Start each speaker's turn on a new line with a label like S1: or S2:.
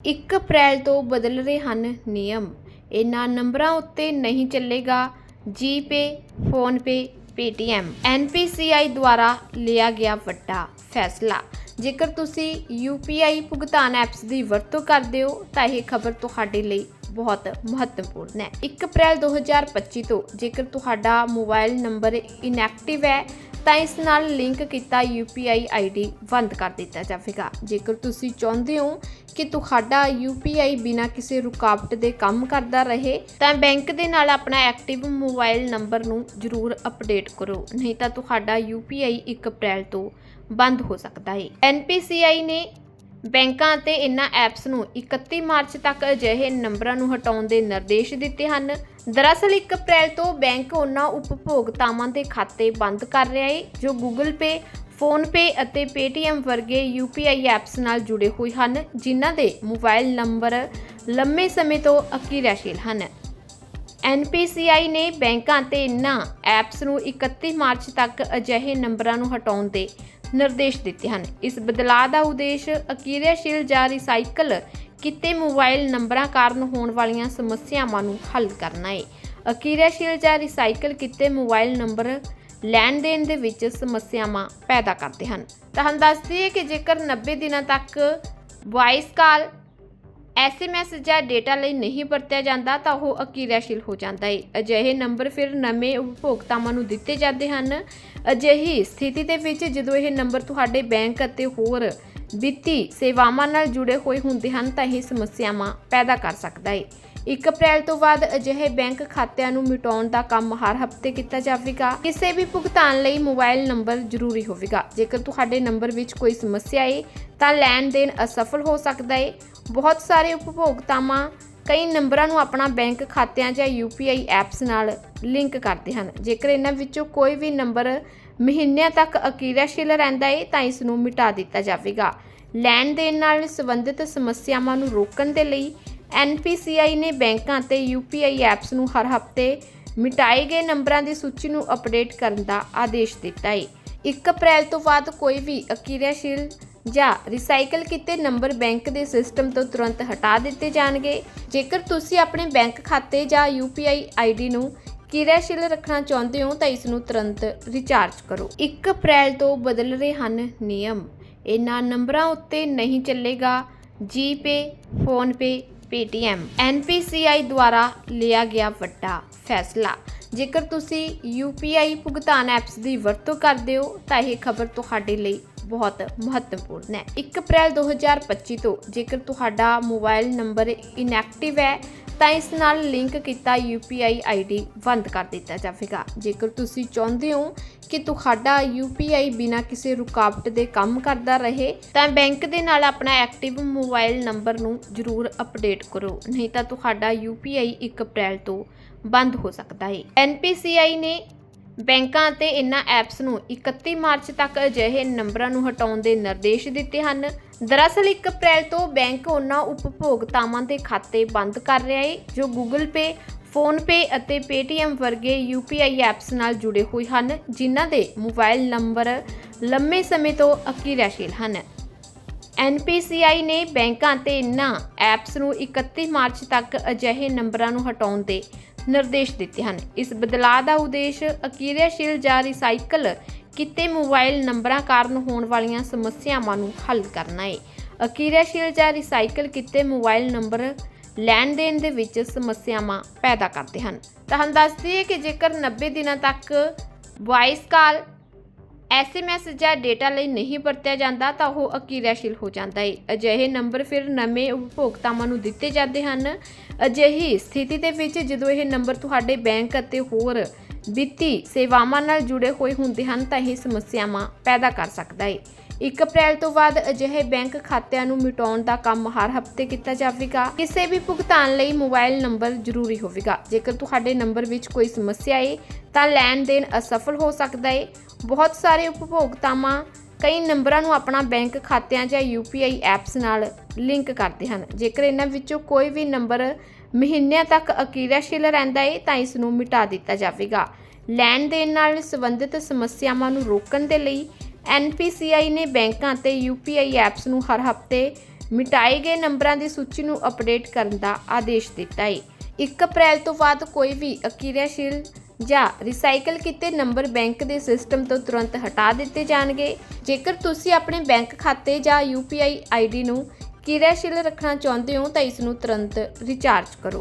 S1: 1 ਅਪ੍ਰੈਲ ਤੋਂ ਬਦਲ ਰਹੇ ਹਨ ਨਿਯਮ। ਇਹਨਾਂ ਨੰਬਰਾਂ ਉੱਤੇ ਨਹੀਂ ਚੱਲੇਗਾ ਜੀਪੇ, ਫੋਨਪੇ, ਪੇਟੀਐਮ। ਐਨਪੀਸੀਆਈ ਦੁਆਰਾ ਲਿਆ ਗਿਆ ਵੱਡਾ ਫੈਸਲਾ। ਜੇਕਰ ਤੁਸੀਂ UPI ਭੁਗਤਾਨ ਐਪਸ ਦੀ ਵਰਤੋਂ ਕਰਦੇ ਹੋ, ਤਾਂ ਇਹ ਖਬਰ ਤੁਹਾਡੇ ਲਈ ਬਹੁਤ ਮਹੱਤਵਪੂਰਨ ਹੈ। 1 ਅਪ੍ਰੈਲ 2025 ਤੋਂ ਜੇਕਰ ਤੁਹਾਡਾ ਮੋਬਾਈਲ ਨੰਬਰ ਇਨਐਕਟਿਵ ਹੈ ਤਾਂ ਇਸ ਨਾਲ ਲਿੰਕ ਕੀਤਾ UPI ID ਬੰਦ ਕਰ ਦਿੱਤਾ ਜਾਵੇਗਾ। ਜੇਕਰ ਤੁਸੀਂ ਚਾਹੁੰਦੇ ਹੋ ਕਿ ਤੁਹਾਡਾ UPI ਬਿਨਾਂ ਕਿਸੇ ਰੁਕਾਵਟ ਦੇ ਕੰਮ ਕਰਦਾ ਰਹੇ, ਤਾਂ ਬੈਂਕ ਦੇ ਨਾਲ ਆਪਣਾ ਐਕਟਿਵ ਮੋਬਾਈਲ ਨੰਬਰ ਨੂੰ ਜ਼ਰੂਰ ਅਪਡੇਟ ਕਰੋ, ਨਹੀਂ ਤਾਂ ਤੁਹਾਡਾ UPI 1 ਅਪ੍ਰੈਲ ਤੋਂ ਬੰਦ ਹੋ ਸਕਦਾ ਹੈ NPCI ਨੇ ਬੈਂਕਾਂ ਅਤੇ ਇਨ੍ਹਾਂ ਐਪਸ ਨੂੰ 31 ਮਾਰਚ ਤੱਕ ਅਜਿਹੇ ਨੰਬਰਾਂ ਨੂੰ ਹਟਾਉਣ ਦੇ ਨਿਰਦੇਸ਼ ਦਿੱਤੇ ਹਨ। ਦਰਅਸਲ 1 ਅਪ੍ਰੈਲ ਤੋਂ ਬੈਂਕ ਉਹਨਾਂ ਉਪਭੋਗਤਾਵਾਂ ਦੇ ਖਾਤੇ ਬੰਦ ਕਰ ਰਿਹਾ ਹੈ ਜੋ Google Pay ਫੋਨਪੇ ਅਤੇ Paytm ਵਰਗੇ UPI ਐਪਸ ਨਾਲ ਜੁੜੇ ਹੋਏ ਹਨ, ਜਿਨ੍ਹਾਂ ਦੇ ਮੋਬਾਈਲ ਨੰਬਰ ਲੰਮੇ ਸਮੇਂ ਤੋਂ ਅਕਿਰਿਆਸ਼ੀਲ ਹਨ। NPCI ਨੇ ਬੈਂਕਾਂ ਤੇ ਇਨ੍ਹਾਂ ਐਪਸ ਨੂੰ 31 ਮਾਰਚ ਤੱਕ ਅਜਿਹੇ ਨੰਬਰਾਂ ਨੂੰ ਹਟਾਉਣ ਦੇ ਨਿਰਦੇਸ਼ ਦਿੱਤੇ ਹਨ। ਇਸ ਬਦਲਾਅ ਦਾ ਉਦੇਸ਼ ਅਕਿਰਿਆਸ਼ੀਲ ਜਾਂ ਰੀਸਾਈਕਲ ਕੀਤੇ ਮੋਬਾਈਲ ਨੰਬਰਾਂ ਕਾਰਨ ਹੋਣ ਵਾਲੀਆਂ ਸਮੱਸਿਆਵਾਂ ਨੂੰ ਹੱਲ ਕਰਨਾ ਹੈ ਅਕਿਰਿਆਸ਼ੀਲ ਜਾਂ ਰੀਸਾਈਕਲ ਕੀਤੇ ਮੋਬਾਈਲ ਨੰਬਰ ਲੈਣ ਦੇਣ ਦੇ ਵਿੱਚ ਸਮੱਸਿਆਵਾਂ ਪੈਦਾ ਕਰਦੇ ਹਨ। ਤੁਹਾਨੂੰ ਦੱਸਦੀ ਹੈ ਕਿ ਜੇਕਰ 90 ਦਿਨਾਂ ਤੱਕ ਵਾਇਸ ਕਾਲ ਐਸਐਮਐਸ ਜਾਂ ਡੇਟਾ ਲਈ ਨਹੀਂ ਵਰਤਿਆ ਜਾਂਦਾ ਤਾਂ ਉਹ ਅਕਿਰਿਆਸ਼ੀਲ ਹੋ ਜਾਂਦਾ ਹੈ ਅਜਿਹੇ ਨੰਬਰ ਫਿਰ ਨਵੇਂ ਉਪਭੋਗਤਾਵਾਂ ਨੂੰ ਦਿੱਤੇ ਜਾਂਦੇ ਹਨ। ਅਜਿਹੀ ਸਥਿਤੀ ਦੇ ਵਿੱਚ ਜਦੋਂ ਇਹ ਨੰਬਰ ਤੁਹਾਡੇ ਬੈਂਕ ਅਤੇ ਹੋਰ ਵਿੱਤੀ ਸੇਵਾਵਾਂ ਨਾਲ ਜੁੜੇ ਹੋਏ ਹੁੰਦੇ ਹਨ ਤਾਂ ਇਹ ਸਮੱਸਿਆਵਾਂ ਪੈਦਾ ਕਰ ਸਕਦਾ ਹੈ 1 ਅਪ੍ਰੈਲ ਤੋਂ ਬਾਅਦ ਅਜਿਹੇ ਬੈਂਕ ਖਾਤਿਆਂ ਨੂੰ ਮਿਟਾਉਣ ਦਾ ਕੰਮ ਹਰ ਹਫ਼ਤੇ ਕੀਤਾ ਜਾਵੇਗਾ। ਕਿਸੇ ਵੀ ਭੁਗਤਾਨ ਲਈ ਮੋਬਾਈਲ ਨੰਬਰ ਜ਼ਰੂਰੀ ਹੋਵੇਗਾ। ਜੇਕਰ ਤੁਹਾਡੇ ਨੰਬਰ ਵਿੱਚ ਕੋਈ ਸਮੱਸਿਆ ਹੈ ਤਾਂ ਲੈਣ ਦੇਣ ਅਸਫਲ ਹੋ ਸਕਦਾ ਹੈ ਬਹੁਤ ਸਾਰੇ ਉਪਭੋਗਤਾਵਾਂ ਕਈ ਨੰਬਰਾਂ ਨੂੰ ਆਪਣਾ ਬੈਂਕ ਖਾਤਿਆਂ ਜਾਂ UPI ਐਪਸ ਨਾਲ ਲਿੰਕ ਕਰਦੇ ਹਨ। ਜੇਕਰ ਇਹਨਾਂ ਵਿੱਚੋਂ ਕੋਈ ਵੀ ਨੰਬਰ ਮਹੀਨਿਆਂ ਤੱਕ ਅਕਿਰਿਆਸ਼ੀਲ ਰਹਿੰਦਾ ਹੈ ਤਾਂ ਇਸ ਨੂੰ ਮਿਟਾ ਦਿੱਤਾ ਜਾਵੇਗਾ। ਲੈਣ ਦੇਣ ਨਾਲ ਸੰਬੰਧਿਤ ਸਮੱਸਿਆਵਾਂ ਨੂੰ ਰੋਕਣ ਦੇ ਲਈ NPCI ਨੇ ਬੈਂਕਾਂ ਅਤੇ UPI ਐਪਸ ਨੂੰ ਹਰ ਹਫ਼ਤੇ ਮਿਟਾਏ ਗਏ ਨੰਬਰਾਂ ਦੀ ਸੂਚੀ ਨੂੰ ਅਪਡੇਟ ਕਰਨ ਦਾ ਆਦੇਸ਼ ਦਿੱਤਾ ਹੈ 1 ਅਪ੍ਰੈਲ ਤੋਂ ਬਾਅਦ ਕੋਈ ਵੀ ਅਕਿਰਿਆਸ਼ੀਲ ਜਾਂ ਰੀਸਾਈਕਲ ਕੀਤੇ ਨੰਬਰ ਬੈਂਕ ਦੇ ਸਿਸਟਮ ਤੋਂ ਤੁਰੰਤ ਹਟਾ ਦਿੱਤੇ ਜਾਣਗੇ। ਜੇਕਰ ਤੁਸੀਂ ਆਪਣੇ ਬੈਂਕ ਖਾਤੇ ਜਾਂ UPI ID ਨੂੰ ਕਿਰਿਆਸ਼ੀਲ ਰੱਖਣਾ ਚਾਹੁੰਦੇ ਹੋ ਤਾਂ ਇਸ ਨੂੰ ਤੁਰੰਤ ਰੀਚਾਰਜ ਕਰੋ। 1 ਅਪ੍ਰੈਲ ਤੋਂ ਬਦਲ ਰਹੇ ਹਨ ਨਿਯਮ। ਇਹਨਾਂ ਨੰਬਰਾਂ ਉੱਤੇ ਨਹੀਂ ਚੱਲੇਗਾ ਜੀਪੇ, ਫੋਨਪੇ Paytm NPCI ਦੁਆਰਾ ਲਿਆ ਗਿਆ ਵੱਡਾ ਫੈਸਲਾ। ਜੇਕਰ ਤੁਸੀਂ UPI ਭੁਗਤਾਨ ਐਪਸ ਦੀ ਵਰਤੋਂ ਕਰਦੇ ਹੋ ਤਾਂ ਇਹ ਖਬਰ ਤੁਹਾਡੇ ਲਈ ਬਹੁਤ ਮਹੱਤਵਪੂਰਨ ਹੈ। 1 ਅਪ੍ਰੈਲ 2025 ਤੋਂ ਜੇਕਰ ਤੁਹਾਡਾ ਮੋਬਾਈਲ ਨੰਬਰ ਇਨਐਕਟਿਵ ਹੈ ਤਾਂ ਇਸ ਨਾਲ ਲਿੰਕ ਕੀਤਾ UPI ID ਬੰਦ ਕਰ ਦਿੱਤਾ ਜਾਵੇਗਾ। ਜੇਕਰ ਤੁਸੀਂ ਚਾਹੁੰਦੇ ਹੋ ਕਿ ਤੁਹਾਡਾ UPI ਬਿਨਾਂ ਕਿਸੇ ਰੁਕਾਵਟ ਦੇ ਕੰਮ ਕਰਦਾ ਰਹੇ, ਤਾਂ ਬੈਂਕ ਦੇ ਨਾਲ ਆਪਣਾ ਐਕਟਿਵ ਮੋਬਾਈਲ ਨੰਬਰ ਨੂੰ ਜ਼ਰੂਰ ਅਪਡੇਟ ਕਰੋ, ਨਹੀਂ ਤਾਂ ਤੁਹਾਡਾ UPI 1 ਅਪ੍ਰੈਲ ਤੋਂ ਬੰਦ ਹੋ ਸਕਦਾ ਹੈ। NPCI ਨੇ ਬੈਂਕਾਂ ਅਤੇ ਇਨ੍ਹਾਂ ਐਪਸ ਨੂੰ 31 ਮਾਰਚ ਤੱਕ ਅਜਿਹੇ ਨੰਬਰਾਂ ਨੂੰ ਹਟਾਉਣ ਦੇ ਨਿਰਦੇਸ਼ ਦਿੱਤੇ ਹਨ। ਦਰਅਸਲ 1 ਅਪ੍ਰੈਲ ਤੋਂ ਬੈਂਕ ਉਹਨਾਂ ਉਪਭੋਗਤਾਵਾਂ ਦੇ ਖਾਤੇ ਬੰਦ ਕਰ ਰਿਹਾ ਹੈ ਜੋ Google Pay ਫੋਨਪੇ ਅਤੇ Paytm ਵਰਗੇ UPI ਐਪਸ ਨਾਲ ਜੁੜੇ ਹੋਏ ਹਨ, ਜਿਨ੍ਹਾਂ ਦੇ ਮੋਬਾਈਲ ਨੰਬਰ ਲੰਮੇ ਸਮੇਂ ਤੋਂ ਅਕਿਰਿਆਸ਼ੀਲ ਹਨ। NPCI ਨੇ ਬੈਂਕਾਂ ਤੇ ਇਨ੍ਹਾਂ ਐਪਸ ਨੂੰ 31 ਮਾਰਚ ਤੱਕ ਅਜਿਹੇ ਨੰਬਰਾਂ ਨੂੰ ਹਟਾਉਣ ਦੇ ਨਿਰਦੇਸ਼ ਦਿੱਤੇ ਹਨ। ਇਸ ਬਦਲਾਅ ਦਾ ਉਦੇਸ਼ ਅਕਿਰਿਆਸ਼ੀਲ ਜਾਂ ਰੀਸਾਈਕਲ ਕੀਤੇ ਮੋਬਾਈਲ ਨੰਬਰਾਂ ਕਾਰਨ ਹੋਣ ਵਾਲੀਆਂ ਸਮੱਸਿਆਵਾਂ ਨੂੰ ਹੱਲ ਕਰਨਾ ਹੈ ਅਕਿਰਿਆਸ਼ੀਲ ਜਾਂ ਰੀਸਾਈਕਲ ਕੀਤੇ ਮੋਬਾਈਲ ਨੰਬਰ ਲੈਣ ਦੇਣ ਦੇ ਵਿੱਚ ਸਮੱਸਿਆਵਾਂ ਪੈਦਾ ਕਰਦੇ ਹਨ। ਤੁਹਾਨੂੰ ਦੱਸ ਦਈਏ ਕਿ ਜੇਕਰ 90 ਦਿਨਾਂ ਤੱਕ ਵਾਇਸ ਕਾਲ ਐਸਐਮਐਸ ਜਾਂ ਡੇਟਾ ਲਈ ਨਹੀਂ ਵਰਤਿਆ ਜਾਂਦਾ, ਤਾਂ ਉਹ ਅਕਿਰਿਆਸ਼ੀਲ ਹੋ ਜਾਂਦਾ ਹੈ ਅਜਿਹੇ ਨੰਬਰ ਫਿਰ ਨਵੇਂ ਉਪਭੋਗਤਾਵਾਂ ਨੂੰ ਦਿੱਤੇ ਜਾਂਦੇ ਹਨ। ਅਜਿਹੀ ਸਥਿਤੀ ਦੇ ਵਿੱਚ ਜਦੋਂ ਇਹ ਨੰਬਰ ਤੁਹਾਡੇ ਬੈਂਕ ਅਤੇ ਹੋਰ ਵਿੱਤੀ ਸੇਵਾਵਾਂ ਨਾਲ ਜੁੜੇ ਹੋਏ ਹੁੰਦੇ ਹਨ ਤਾਂ ਇਹ ਸਮੱਸਿਆਵਾਂ ਪੈਦਾ ਕਰ ਸਕਦਾ ਹੈ। 1 ਅਪ੍ਰੈਲ ਤੋਂ ਬਾਅਦ ਅਜਿਹੇ ਬੈਂਕ ਖਾਤਿਆਂ ਨੂੰ ਮਿਟਾਉਣ ਦਾ ਕੰਮ ਹਰ ਹਫ਼ਤੇ ਕੀਤਾ ਜਾਵੇਗਾ। ਕਿਸੇ ਵੀ ਭੁਗਤਾਨ ਲਈ ਮੋਬਾਈਲ ਨੰਬਰ ਜ਼ਰੂਰੀ ਹੋਵੇਗਾ। ਜੇਕਰ ਤੁਹਾਡੇ ਨੰਬਰ ਵਿੱਚ ਕੋਈ ਸਮੱਸਿਆ ਹੈ ਤਾਂ ਲੈਣ ਦੇਣ ਅਸਫਲ ਹੋ ਸਕਦਾ ਹੈ। ਬਹੁਤ ਸਾਰੇ ਉਪਭੋਗਤਾਵਾਂ ਕਈ ਨੰਬਰਾਂ ਨੂੰ ਆਪਣਾ ਬੈਂਕ ਖਾਤਿਆਂ ਜਾਂ UPI ਐਪਸ ਨਾਲ ਲਿੰਕ ਕਰਦੇ ਹਨ। ਜੇਕਰ ਇਹਨਾਂ ਵਿੱਚੋਂ ਕੋਈ ਵੀ ਨੰਬਰ ਮਹੀਨਿਆਂ ਤੱਕ ਅਕਿਰਿਆਸ਼ੀਲ ਰਹਿੰਦਾ ਹੈ ਤਾਂ ਇਸ ਨੂੰ ਮਿਟਾ ਦਿੱਤਾ ਜਾਵੇਗਾ। ਲੈਣ ਦੇਣ ਨਾਲ ਸੰਬੰਧਿਤ ਸਮੱਸਿਆਵਾਂ ਨੂੰ ਰੋਕਣ ਦੇ ਲਈ NPCI ਨੇ ਬੈਂਕਾਂ ਅਤੇ UPI ਐਪਸ ਨੂੰ ਹਰ ਹਫ਼ਤੇ ਮਿਟਾਏ ਗਏ ਨੰਬਰਾਂ ਦੀ ਸੂਚੀ ਨੂੰ ਅਪਡੇਟ ਕਰਨ ਦਾ ਆਦੇਸ਼ ਦਿੱਤਾ ਹੈ 1 ਅਪ੍ਰੈਲ ਤੋਂ ਬਾਅਦ ਕੋਈ ਵੀ ਅਕਿਰਿਆਸ਼ੀਲ ਜਾਂ ਰੀਸਾਈਕਲ ਕੀਤੇ ਨੰਬਰ ਬੈਂਕ ਦੇ ਸਿਸਟਮ ਤੋਂ ਤੁਰੰਤ ਹਟਾ ਦਿੱਤੇ ਜਾਣਗੇ। ਜੇਕਰ ਤੁਸੀਂ ਆਪਣੇ ਬੈਂਕ ਖਾਤੇ ਜਾਂ UPI ਆਈਡੀ ਨੂੰ ਕਿਰਿਆਸ਼ੀਲ ਰੱਖਣਾ ਚਾਹੁੰਦੇ ਹੋ ਤਾਂ ਇਸ ਨੂੰ ਤੁਰੰਤ ਰਿਚਾਰਜ ਕਰੋ।